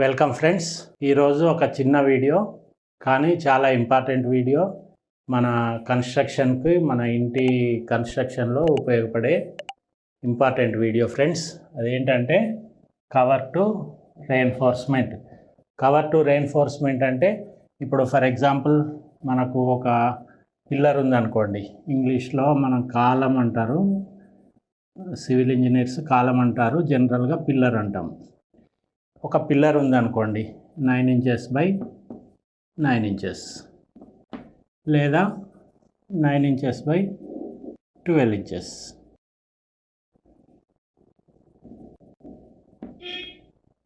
Welcome friends ఈరోజు ఒక చిన్న వీడియో కానీ చాలా ఇంపార్టెంట్ వీడియో. మన కన్స్ట్రక్షన్కి మన ఇంటి కన్స్ట్రక్షన్లో ఉపయోగపడే ఇంపార్టెంట్ వీడియో ఫ్రెండ్స్. అదేంటంటే cover to reinforcement cover to reinforcement అంటే ఇప్పుడు ఫర్ ఎగ్జాంపుల్ మనకు ఒక పిల్లర్ ఉందనుకోండి. ఇంగ్లీష్లో మనం కాలం అంటారు సివిల్ ఇంజనీర్స్ కాలం అంటారు జనరల్గా పిల్లర్ అంటాం. ఒక పిల్లర్ ఉందనుకోండి nine inches by nine inches లేదా nine inches by twelve inches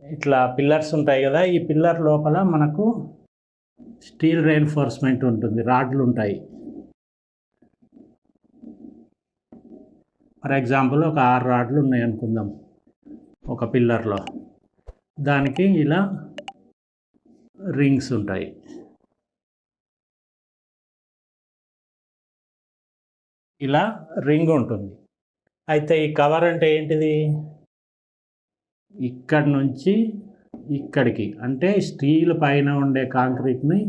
ఇట్లా పిల్లర్స్ ఉంటాయి కదా ఈ పిల్లర్ లోపల మనకు స్టీల్ రెయిన్ఫోర్స్మెంట్ ఉంటుంది రాడ్లు ఉంటాయి. ఫర్ ఎగ్జాంపుల్ ఒక ఆరు రాడ్లు ఉన్నాయి అనుకుందాం ఒక పిల్లర్లో. దానికి ఇలా రింగ్స్ ఉంటాయి. ఇలా రింగ్ ఉంటుంది. అయితే ఈ కవర్ అంటే ఏంటిది? ఇక్కడి నుంచి ఇక్కడికి. అంటే స్టీల్ పైన ఉండే కాంక్రీట్ని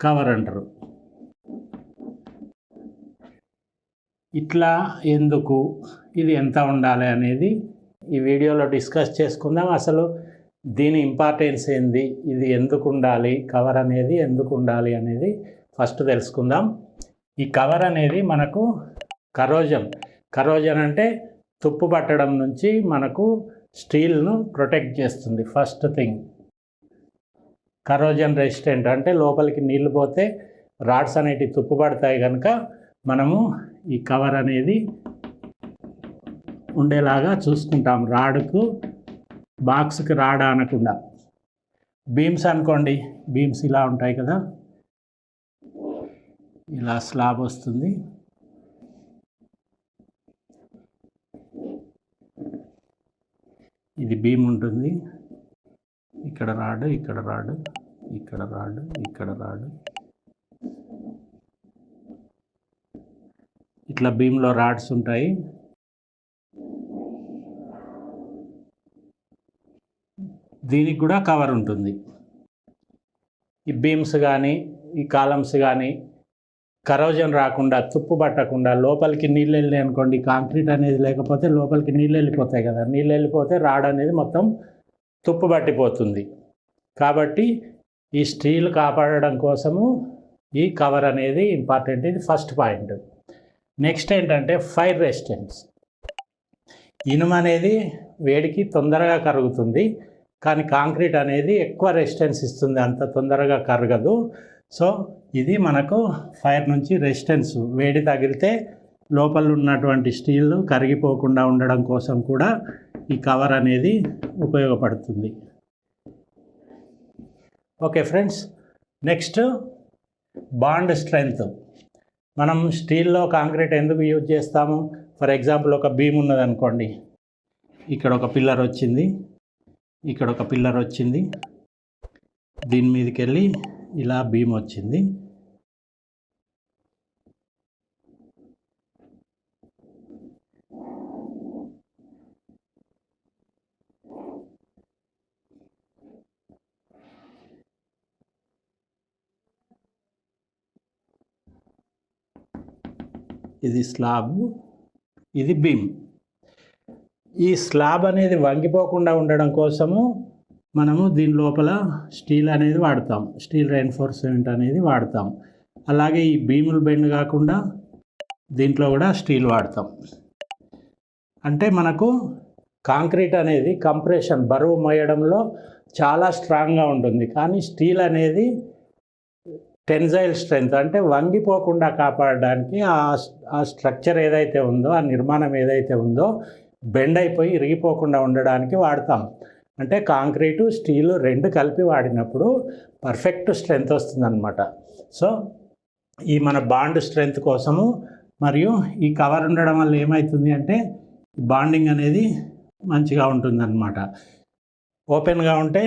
కవర్ అంటారు. ఇట్లా ఎందుకు? ఇది ఎంత ఉండాలి అనేది ఈ వీడియోలో డిస్కస్ చేసుకుందాం. అసలు దీని ఇంపార్టెన్స్ ఏంది? ఇది ఎందుకు ఉండాలి? కవర్ అనేది ఎందుకు ఉండాలి అనేది ఫస్ట్ తెలుసుకుందాం. ఈ కవర్ అనేది మనకు కరోజన్ కరోజన్ అంటే తుప్పు పట్టడం నుంచి మనకు స్టీల్ను ప్రొటెక్ట్ చేస్తుంది. ఫస్ట్ థింగ్ కరోజన్ రెసిస్టెంట్ అంటే లోపలికి నీళ్ళు పోతే రాడ్స్ అనేటివి తుప్పు పడతాయి కనుక మనము ఈ కవర్ అనేది ఉండేలాగా చూసుకుంటాం. రాడుకు బాక్స్కి రాడా అనకుండా. బీమ్స్ అనుకోండి బీమ్స్ ఇలా ఉంటాయి కదా. ఇలా స్లాబ్ వస్తుంది. ఇది బీమ్ ఉంటుంది. ఇక్కడ రాడ్ ఇక్కడ రాడ్ ఇక్కడ రాడ్ ఇక్కడ రాడ్. ఇట్లా బీమ్లో రాడ్స్ ఉంటాయి. దీనికి కూడా కవర్ ఉంటుంది. ఈ బీమ్స్ కానీ ఈ కాలమ్స్ కానీ కరోజన్ రాకుండా తుప్పు పట్టకుండా లోపలికి నీళ్ళు వెళ్ళినాయి అనుకోండి కాంక్రీట్ అనేది లేకపోతే లోపలికి నీళ్ళు వెళ్ళిపోతాయి కదా నీళ్ళు వెళ్ళిపోతే రాడ్ అనేది మొత్తం తుప్పు పట్టిపోతుంది. కాబట్టి ఈ స్టీల్ కాపాడడం కోసము ఈ కవర్ అనేది ఇంపార్టెంట్ ఇది ఫస్ట్ పాయింట్ నెక్స్ట్ ఏంటంటే ఫైర్ రెసిస్టెన్స్ ఇనుము అనేది వేడికి తొందరగా కరుగుతుంది. కానీ కాంక్రీట్ అనేది ఎక్కువ రెసిస్టెన్స్ ఇస్తుంది అంత తొందరగా కరగదు. సో ఇది మనకు ఫైర్ నుంచి రెసిస్టెన్స్ వేడి తగిలితే లోపల ఉన్నటువంటి స్టీల్ కరిగిపోకుండా ఉండడం కోసం కూడా ఈ కవర్ అనేది ఉపయోగపడుతుంది. Okay friends next bond strength. మనం స్టీల్లో కాంక్రీట్ ఎందుకు యూజ్ చేస్తాము? ఫర్ ఎగ్జాంపుల్ ఒక బీమ్ ఉన్నదనుకోండి ఇక్కడ ఒక పిల్లర్ వచ్చింది. ఇక్కడ ఒక పిల్లర్ వచ్చింది. దీని మీదకి వెళ్ళి ఇలా బీమ్ వచ్చింది. ఇది స్లాబ్ ఇది బీమ్. ఈ స్లాబ్ అనేది వంగిపోకుండా ఉండడం కోసము మనము దీని లోపల స్టీల్ అనేది వాడతాం. స్టీల్ రెయిన్ఫోర్స్మెంట్ అనేది వాడతాం. అలాగే ఈ భీములు బెండ్ కాకుండా దీంట్లో కూడా స్టీల్ వాడతాం. అంటే మనకు కాంక్రీట్ అనేది కంప్రెషన్ బరువు మోయడంలో చాలా స్ట్రాంగ్గా ఉంటుంది. కానీ స్టీల్ అనేది టెన్జైల్ స్ట్రెంగ్త్ అంటే వంగిపోకుండా కాపాడడానికి ఆ స్ట్రక్చర్ ఏదైతే ఉందో ఆ నిర్మాణం ఏదైతే ఉందో బెండ్ అయిపోయి ఇరిగిపోకుండా ఉండడానికి వాడతాం. అంటే కాంక్రీటు స్టీలు రెండు కలిపి వాడినప్పుడు పర్ఫెక్ట్ స్ట్రెంగ్త్ వస్తుందన్నమాట. సో ఈ మన బాండ్ స్ట్రెంగ్త్ కోసము మరియు ఈ కవర్ ఉండడం వల్ల ఏమవుతుంది అంటే బాండింగ్ అనేది మంచిగా ఉంటుందన్నమాట. ఓపెన్గా ఉంటే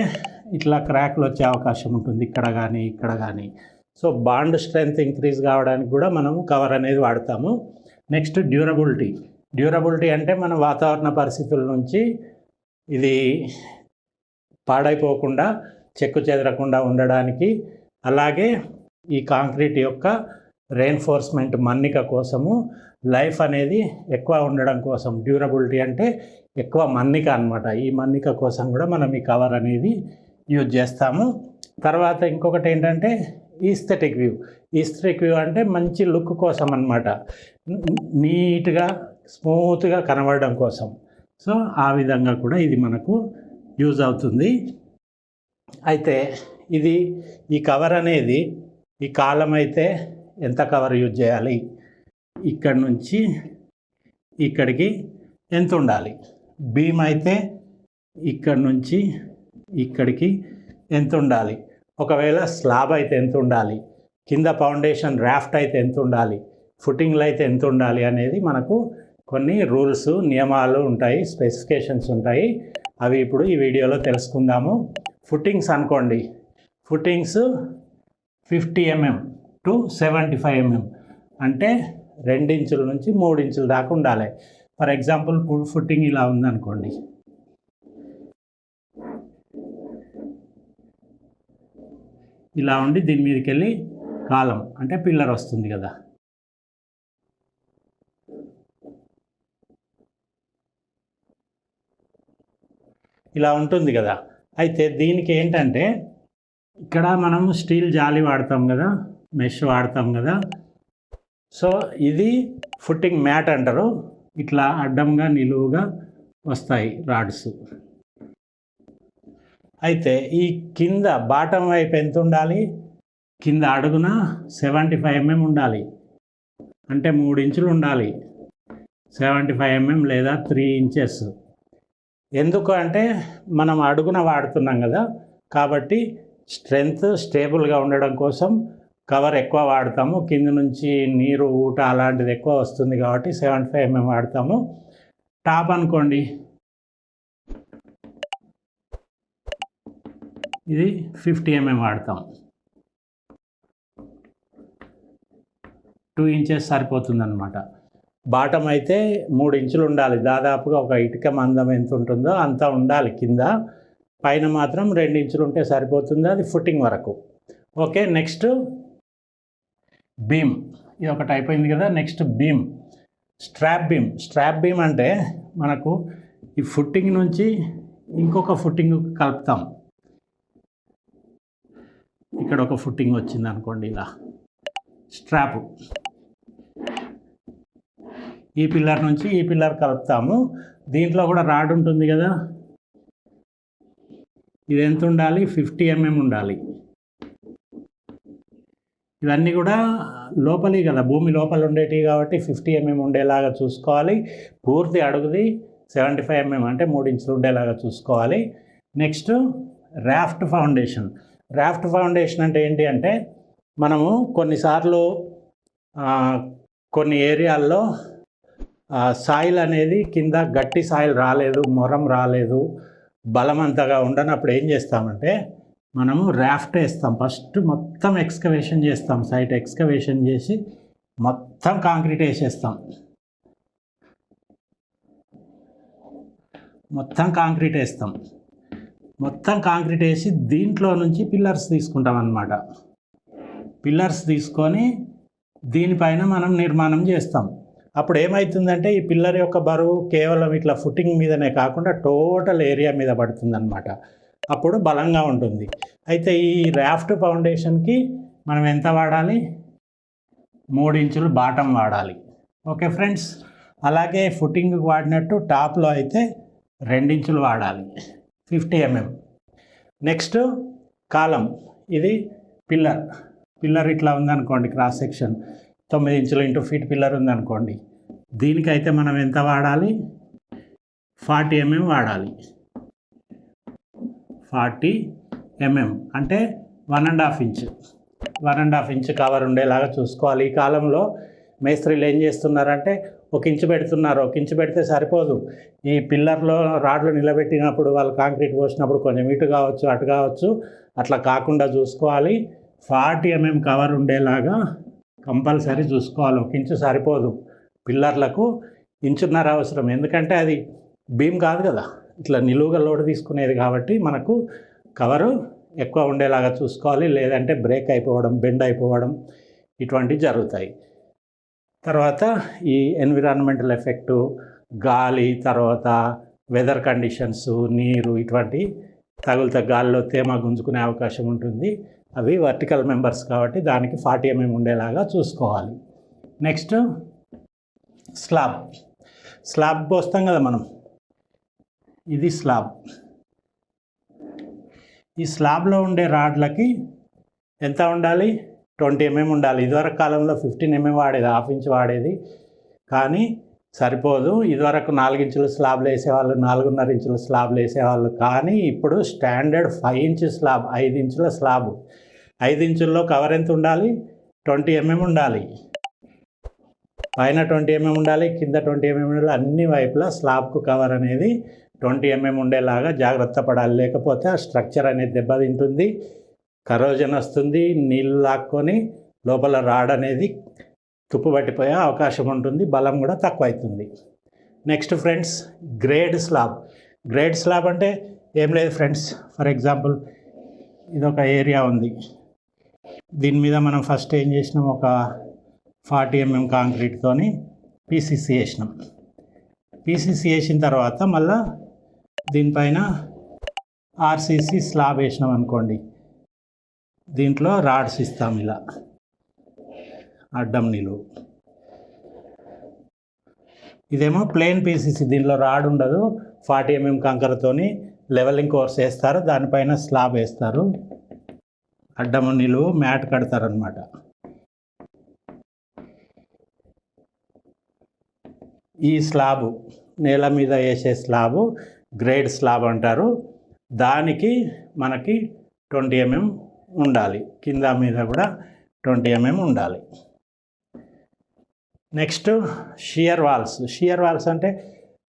ఇట్లా క్రాక్లు వచ్చే అవకాశం ఉంటుంది. ఇక్కడ కానీ ఇక్కడ కానీ సో బాండ్ స్ట్రెంగ్త్ ఇంక్రీజ్ కావడానికి కూడా మనము కవర్ అనేది వాడతాము. Next durability. డ్యూరబిలిటీ అంటే మన వాతావరణ పరిస్థితుల నుంచి ఇది పాడైపోకుండా చెక్కు చెదరకుండా ఉండడానికి అలాగే ఈ కాంక్రీట్ యొక్క రెయిన్ఫోర్స్మెంట్ మన్నిక కోసము లైఫ్ అనేది ఎక్కువ ఉండడం కోసం డ్యూరబిలిటీ అంటే ఎక్కువ మన్నిక అనమాట ఈ మన్నిక కోసం కూడా మనం ఈ కవర్ అనేది యూజ్ చేస్తాము. తర్వాత ఇంకొకటి ఏంటంటే ఈస్థెటిక్ వ్యూ ఈస్థెటిక్ వ్యూ అంటే మంచి లుక్ కోసం అనమాట నీట్గా స్మూత్గా కనబడడం కోసం. సో ఆ విధంగా కూడా ఇది మనకు యూజ్ అవుతుంది. అయితే ఇది ఈ కవర్ అనేది ఈ కాలం అయితే ఎంత కవర్ యూజ్ చేయాలి? ఇక్కడ నుంచి ఇక్కడికి ఎంత ఉండాలి? బీమ్ అయితే ఇక్కడ నుంచి ఇక్కడికి ఎంత ఉండాలి? ఒకవేళ స్లాబ్ అయితే ఎంత ఉండాలి? కింద ఫౌండేషన్ రాఫ్ట్ అయితే ఎంత ఉండాలి? ఫుటింగ్లు అయితే ఎంత ఉండాలి? అనేది మనకు కొన్ని రూల్స్ నియమాలు ఉంటాయి స్పెసిఫికేషన్స్ ఉంటాయి. అవి ఇప్పుడు ఈ వీడియోలో తెలుసుకుందాము. ఫుట్టింగ్స్ అనుకోండి. Footings fifty mm to seventy five mm. అంటే రెండించుల నుంచి మూడు ఇంచుల దాకా ఉండాలి. ఫర్ ఎగ్జాంపుల్ ఫుట్టింగ్ ఇలా ఉందనుకోండి. ఇలా ఉండి దీని మీదకి వెళ్ళి కాలం అంటే పిల్లర్ వస్తుంది కదా. ఇలా ఉంటుంది కదా. అయితే దీనికి ఏంటంటే ఇక్కడ మనం స్టీల్ జాలి వాడతాం కదా మెష్ వాడతాం కదా. సో ఇది ఫుట్టింగ్ మ్యాట్ అంటారు. ఇట్లా అడ్డంగా నిలువుగా వస్తాయి రాడ్స్. అయితే ఈ కింద బాటం వైపు ఎంత ఉండాలి? కింద అడుగున సెవెంటీ ఫైవ్ ఎంఎం ఉండాలి. అంటే మూడు ఇంచులు ఉండాలి. సెవెంటీ ఫైవ్ ఎంఎం లేదా త్రీ ఇంచెస్. ఎందుకు అంటే మనం అడుగున వాడుతున్నాం కదా కాబట్టి స్ట్రెంగ్త్ స్టేబుల్గా ఉండడం కోసం కవర్ ఎక్కువ వాడతాము. కింద నుంచి నీరు ఊట అలాంటిది ఎక్కువ వస్తుంది కాబట్టి సెవెంటీ ఫైవ్ ఎంఎం వాడతాము. టాప్ అనుకోండి. ఇది ఫిఫ్టీ ఎంఎం వాడతాం. టూ ఇంచెస్ సరిపోతుందన్నమాట. బాటం అయితే మూడు ఇంచులు ఉండాలి. దాదాపుగా ఒక ఇటుక మందం ఎంత ఉంటుందో అంత ఉండాలి కింద. పైన మాత్రం రెండు ఇంచులు ఉంటే సరిపోతుంది. అది ఫుట్టింగ్ వరకు. Okay next beam. ఇది ఒకటి అయిపోయింది కదా next beam. Strap beam. Strap beam అంటే మనకు ఈ ఫుట్టింగ్ నుంచి ఇంకొక ఫుట్టింగ్ కలుపుతాం. ఇక్కడ ఒక ఫుట్టింగ్ వచ్చింది అనుకోండి ఇలా. స్ట్రాప్. ఈ పిల్లర్ నుంచి ఈ పిల్లర్ కలుపుతాము. దీంట్లో కూడా రాడ్ ఉంటుంది కదా. ఇది ఎంత ఉండాలి? ఫిఫ్టీ ఎంఎం ఉండాలి. ఇవన్నీ కూడా లోపలి కదా భూమి లోపల ఉండేటివి కాబట్టి ఫిఫ్టీ ఎంఎం ఉండేలాగా చూసుకోవాలి. పూర్తి అడుగుది సెవెంటీ ఫైవ్ ఎంఎం అంటే మూడు ఇంచులు ఉండేలాగా చూసుకోవాలి. Next raft foundation. Raft foundation అంటే ఏంటి అంటే మనము కొన్నిసార్లు కొన్ని ఏరియాల్లో సాయిల్ అనేది కింద గట్టి సాయిల్ రాలేదు మొరం రాలేదు బలమంతగా ఉండనప్పుడు ఏం చేస్తామంటే మనము రాఫ్ట్ వేస్తాం. ఫస్ట్ మొత్తం ఎక్స్కవేషన్ చేస్తాం. సైట్ ఎక్స్కవేషన్ చేసి మొత్తం కాంక్రీట్ వేసేస్తాం. మొత్తం కాంక్రీట్ వేస్తాం. మొత్తం కాంక్రీట్ వేసి దీంట్లో నుంచి పిల్లర్స్ తీసుకుంటాం అన్నమాట. పిల్లర్స్ తీసుకొని దీనిపైన మనం నిర్మాణం చేస్తాం. అప్పుడు ఏమవుతుందంటే ఈ పిల్లర్ యొక్క బరువు కేవలం ఇట్లా ఫుటింగ్ మీదనే కాకుండా టోటల్ ఏరియా మీద పడుతుందన్నమాట. అప్పుడు బలంగా ఉంటుంది. అయితే ఈ ర్యాఫ్ట్ ఫౌండేషన్కి మనం ఎంత వాడాలి? మూడు ఇంచులు బాటం వాడాలి. Okay friends? అలాగే ఫుటింగ్ వాడినట్టు టాప్లో అయితే రెండించులు వాడాలి. Fifty MM. Next column. ఇది పిల్లర్. పిల్లర్ ఇట్లా ఉందనుకోండి క్రాస్ సెక్షన్. తొమ్మిది ఇంచుల ఇంటూ ఫీట్ పిల్లర్ ఉందనుకోండి. దీనికైతే మనం ఎంత వాడాలి? ఫార్టీ ఎంఎం వాడాలి. ఫార్టీ ఎంఎం అంటే one and half inch. One and half inch cover ఉండేలాగా చూసుకోవాలి. ఈ కాలంలో మేస్త్రీలు ఏం చేస్తున్నారంటే ఒక ఇంచు పెడుతున్నారు. ఒక ఇంచు పెడితే సరిపోదు. ఈ పిల్లర్లో రాడ్లు నిలబెట్టినప్పుడు వాళ్ళు కాంక్రీట్ పోసినప్పుడు కొంచెం ఇటు కావచ్చు అటు కావచ్చు అట్లా కాకుండా చూసుకోవాలి. ఫార్టీ ఎంఎం కవర్ ఉండేలాగా కంపల్సరీ చూసుకోవాలి. ఒక ఇంచు సరిపోదు పిల్లర్లకు. ఇంచున్నర అవసరం. ఎందుకంటే అది భీమ్ కాదు కదా. ఇట్లా నిలువుగా లోడ్ తీసుకునేది కాబట్టి మనకు కవరు ఎక్కువ ఉండేలాగా చూసుకోవాలి. లేదంటే బ్రేక్ అయిపోవడం బెండ్ అయిపోవడం ఇటువంటివి జరుగుతాయి. తర్వాత ఈ ఎన్విరాన్మెంటల్ ఎఫెక్టు గాలి తర్వాత వెదర్ కండిషన్స్ నీరు ఇటువంటి తగులుత గాలిలో తేమ గుంజుకునే అవకాశం ఉంటుంది. అవి వర్టికల్ మెంబర్స్ కాబట్టి దానికి ఫార్టీ ఎంఎం ఉండేలాగా చూసుకోవాలి. Next slab. స్లాబ్ పోస్తాం కదా మనం. ఇది స్లాబ్. ఈ స్లాబ్లో ఉండే రాడ్లకి ఎంత ఉండాలి? ట్వంటీ ఎంఎం ఉండాలి. ఇదివరకు కాలంలో ఫిఫ్టీన్ ఎంఎం వాడేది హాఫ్ ఇంచ్ వాడేది. కానీ సరిపోదు. ఇదివరకు నాలుగించుల స్లాబ్లు వేసేవాళ్ళు నాలుగున్నర ఇంచుల స్లాబ్లు వేసేవాళ్ళు. కానీ ఇప్పుడు స్టాండర్డ్ ఫైవ్ ఇంచ్ స్లాబ్ ఐదు ఇంచుల స్లాబ్. ఐదు ఇంచుల్లో కవర్ ఎంత ఉండాలి? ట్వంటీ ఎంఎం ఉండాలి. పైన ట్వంటీ ఎంఎం ఉండాలి కింద ట్వంటీ ఎంఎం ఉండాలి అన్ని వైపులా స్లాబ్కు కవర్ అనేది ట్వంటీ ఎంఎం ఉండేలాగా జాగ్రత్త పడాలి. లేకపోతే ఆ స్ట్రక్చర్ అనేది దెబ్బతింటుంది. కరోజన్ వస్తుంది నీళ్ళు లాక్కొని లోపల రాడ్ అనేది తుప్పుబట్టిపోయే అవకాశం ఉంటుంది బలం కూడా తక్కువ అవుతుంది next friends grade slab grade slab అంటే ఏం లేదు ఫ్రెండ్స్ ఫర్ ఎగ్జాంపుల్ ఇది ఒక ఏరియా ఉంది. దీని మీద మనం ఫస్ట్ ఏం చేసినాం? ఒక ఫార్టీ ఎంఎం కాంక్రీట్తోని పీసీసీ వేసినాం. పీసీసీ వేసిన తర్వాత మళ్ళా దీనిపైన ఆర్సీసీ స్లాబ్ వేసినాం అనుకోండి. దీంట్లో రాడ్స్ ఇస్తాం ఇలా. అడ్డం నిలువు ఇదేమో ప్లెయిన్ పీసీసీ దీనిలో రాడ్ ఉండదు. ఫార్టీ ఎంఎం కంకరతోని లెవెలింగ్ కోర్స్ వేస్తారు. దానిపైన స్లాబ్ వేస్తారు. అడ్డము నిలువు మ్యాట్ కడతారనమాట ఈ స్లాబు నేల మీద వేసే స్లాబు గ్రేడ్ స్లాబ్ అంటారు. దానికి మనకి ట్వంటీ ఎంఎం ఉండాలి. కింద మీద కూడా ట్వంటీ ఎంఎం ఉండాలి. Next shear walls shear walls అంటే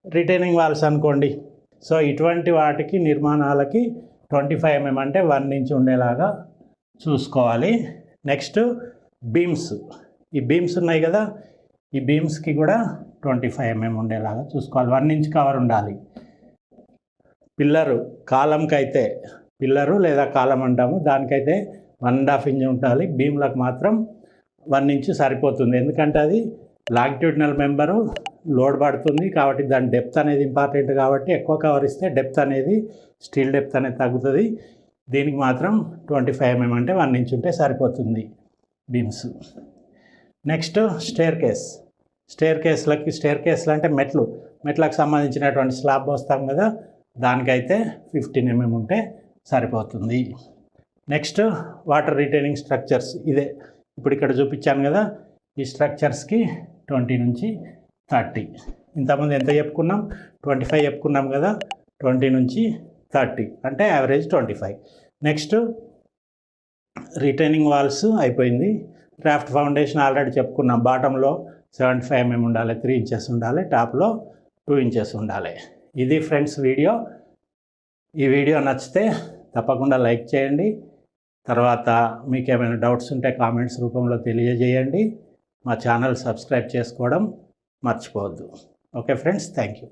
రిటైనింగ్ వాల్స్ అనుకోండి. సో ఇటువంటి వాటికి నిర్మాణాలకి ట్వంటీ ఫైవ్ ఎంఎం అంటే వన్ ఇంచ్ ఉండేలాగా చూసుకోవాలి. Next beams. ఈ బీమ్స్ ఉన్నాయి కదా ఈ బీమ్స్కి కూడా ట్వంటీ ఫైవ్ ఎంఎం ఉండేలాగా చూసుకోవాలి. వన్ ఇంచ్ కవర్ ఉండాలి. పిల్లరు కాలంకి అయితే పిల్లరు లేదా కాలం అంటాము దానికైతే వన్ అండ్ హాఫ్ ఇంచ్ ఉండాలి. బీమ్లకు మాత్రం వన్ ఇంచ్ సరిపోతుంది. ఎందుకంటే అది లాంగిట్యూడినల్ మెంబరు లోడ్ పడుతుంది కాబట్టి దాని డెప్త్ అనేది ఇంపార్టెంట్ కాబట్టి ఎక్కువ కవర్ ఇస్తే డెప్త్ అనేది స్టీల్ డెప్త్ అనేది తగ్గుతుంది. దీనికి మాత్రం ట్వంటీ ఫైవ్ ఎంఎం అంటే వన్ ఇంచ్ ఉంటే సరిపోతుంది బీమ్స్. Next staircase. స్టేర్ కేస్లకి స్టేర్ కేసులు అంటే మెట్లు. మెట్లకు సంబంధించినటువంటి స్లాబ్ వస్తాం కదా దానికైతే ఫిఫ్టీన్ ఎంఎం ఉంటే సరిపోతుంది. Next water retaining structures. ఇదే ఇప్పుడు ఇక్కడ చూపించాను కదా ఈ స్ట్రక్చర్స్కి ట్వంటీ నుంచి థర్టీ. ఇంతకుముందు ఎంత చెప్పుకున్నాం? ట్వంటీ ఫైవ్ చెప్పుకున్నాం కదా ట్వంటీ నుంచి థర్టీ అంటే average twenty five next retaining walls అయిపోయింది. క్రాఫ్ట్ ఫౌండేషన్ ఆల్రెడీ చెప్పుకున్నాం. బాటంలో సెవెంటీ ఫైవ్ ఎంఎం ఉండాలి త్రీ ఇంచెస్ ఉండాలి టాప్లో టూ ఇంచెస్ ఉండాలి. ఇది ఫ్రెండ్స్ వీడియో ఈ వీడియో నచ్చితే తప్పకుండా లైక్ చేయండి. తర్వాత మీకు ఏమైనా డౌట్స్ ఉంటే కామెంట్స్ రూపంలో తెలియజేయండి. మా ఛానల్ సబ్స్క్రైబ్ చేసుకోవడం మర్చిపోవద్దు. Okay friends thank you